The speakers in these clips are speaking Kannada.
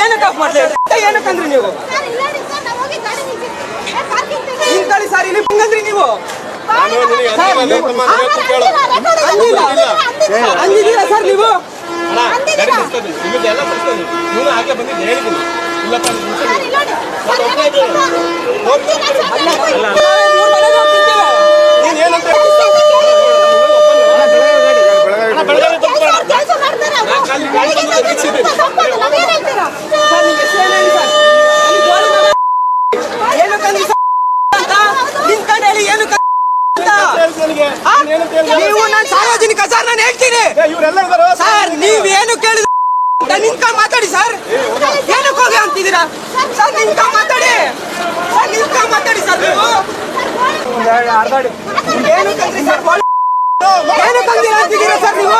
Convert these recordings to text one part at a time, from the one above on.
ಏನಕ್ಕೆ ಆಫ್ ಮಾಡ್ಲಿ ಏನಕ್ಕಂದ್ರಿ ನೀವು? ಇಂತಳಿ ಸರ್ ಇಲ್ಲಿ ಹಂಗಂದ್ರಿ ನೀವು. ಅಂದಿದ್ದೀರಾ ಸರ್ ನೀವು? ಹಾಗೆ ಬಂದಿದ್ದು ಹೇಳಿದ್ದೀನಿ. ಇಲ್ಲಪ್ಪ ನೀವು ನಾನು ಸಾರ್ವಜನಿಕ ಸರ್ ನಾನು ಹೇಳ್ತೀನಿ. ಏ, ಇವ್ರೆಲ್ಲ ಇದಾರೋ? ಸರ್ ನೀವೇನು ಕೇಳಿದ ನಿಂತ್ಕೊಂಡು ಮಾತಾಡಿ ಸರ್. ಏನಕ್ಕೆ ಹೋಗಿ ಅಂತಿದ್ದೀರಾ? ಸರ್ ನಿಂತ್ಕೊಂಡು ಮಾತಾಡಿ. ಸರ್ ನಿಂತ್ಕೊಂಡು ಮಾತಾಡಿ ಸರ್ ನೀವು. ಏನಕ್ಕಂದ್ರಿ ಸರ್ ಏನು ಏನಕ್ಕಂದಿರ ಅಂತಿದ್ದೀರಾ ಸರ್ ನೀವು.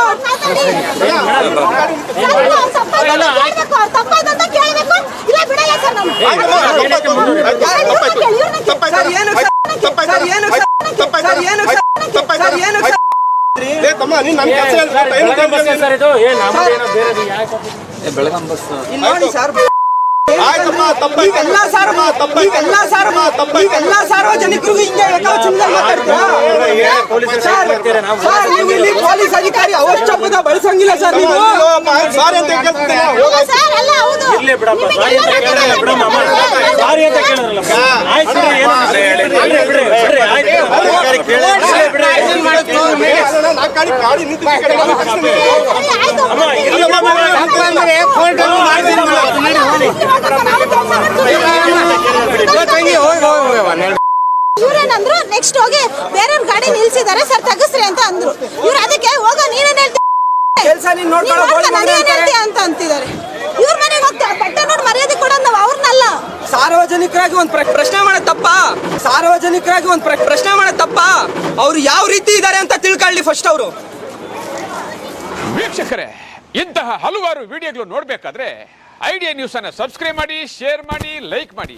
ಸರ್, ನಾನು. ಏನು ಸರ್ ಸರ್ ಏನು ಸರ್? ಸರ್ ಏನು ಸರ್? ಸರ್ ಏನು ಸರ್? ಏ ತಮ್ಮ ನೀನ್ ನನ್ನ ಕೆಲಸ ಹೇಳ್ಬಿಟ್ಟು ಏನು ಕೇಳ್ತೀನಿ? ಸರ್ ಇದು ಏ ನಮ್ಮದೇನೋ ಬೇರೆ ಯಾಕೆ ಇಲ್ಲಿ ನೋಡಿ ಸರ್ ಆಯ್ತಮ್ಮ ತಪ್ಪಾಯ್ತು ಎಲ್ಲ ಸಾರ್ ಅಮ್ಮ, ತಪ್ಪಾಯ್ತು ಎಲ್ಲ ಸಾರ್ ಅಮ್ಮ, ತಪ್ಪಾಯ್ತು ಎಲ್ಲ ಸಾರ್ವಜನಿಕರಿಗೂ ಹಿಂಗೆ ಏಕವಚನದಲ್ಲಿ ಮಾತಾಡ್ತೀರಾ ಸರ್ ಸರ್ ನೀವು ಇಲ್ಲಿ ಪೊಲೀಸ್ ಅಧಿಕಾರಿ ಅವಶ್ಯಪದ ಬಳಸಂಗಿಲ್ಲ ಸರ್ ನೀವು ಸಾರಿ ಅಂತ ಕೇಳ್ತಿದ್ದೇನೆ ಇಲ್ಲ ಸರ್, ಅಲ್ಲ, ಹೌದು. ಇರ್ಲಿ ಬಿಡಪ್ಪ ಸಾರಿ ಅಂತ. ಕೇಳಿದ್ರಲ್ಲ ಆಯ್ತು ಇವ್ರೇನಂದ್ರು ನೆಕ್ಸ್ಟ್ ಹೋಗಿ ಬೇರೆಯವ್ರ ಗಾಡಿ ನಿಲ್ಸಿದ್ದಾರೆ ಸರ್ ತಗಸ್ರಿ ಅಂತ ಅಂದ್ರು. ಇವ್ರು ಅದಕ್ಕೆ ಹೋಗ ನೀನೇನ್ ಹೇಳ್ತೀವಿ ಅಂತ ಅಂತಿದ್ದಾರೆ. ಇವ್ರ ಮನೆಗೆ ಹೋಗ್ತಾರೆ ಬಟ್ಟೆ ನೋಡಿ ಮರ್ಯಾದೆ ಕೊಡೋದು ನಾವು ಅವ್ರನ್ನಲ್ಲ. ಸಾರ್ವಜನಿಕರಾಗಿ ಒಂದು ಪ್ರಶ್ನೆ ಮಾಡೋ ತಪ್ಪ. ಸಾರ್ವಜನಿಕರಾಗಿ ಒಂದು ಪ್ರಶ್ನೆ ಮಾಡೋ ತಪ್ಪ. ಅವ್ರು ಯಾವ ರೀತಿ ಇದ್ದಾರೆ ಅಂತ ತಿಳ್ಕೊಳ್ಳಿ ಫಸ್ಟ್ ಅವರು. ವೀಕ್ಷಕರೇ ಇಂತಹ ಹಲವಾರು ವಿಡಿಯೋಗಳು ನೋಡಬೇಕಾದ್ರೆ ಐಡಿಯಾ ನ್ಯೂಸ್ ಅನ್ನು ಸಬ್ಸ್ಕ್ರೈಬ್ ಮಾಡಿ ಶೇರ್ ಮಾಡಿ ಲೈಕ್ ಮಾಡಿ.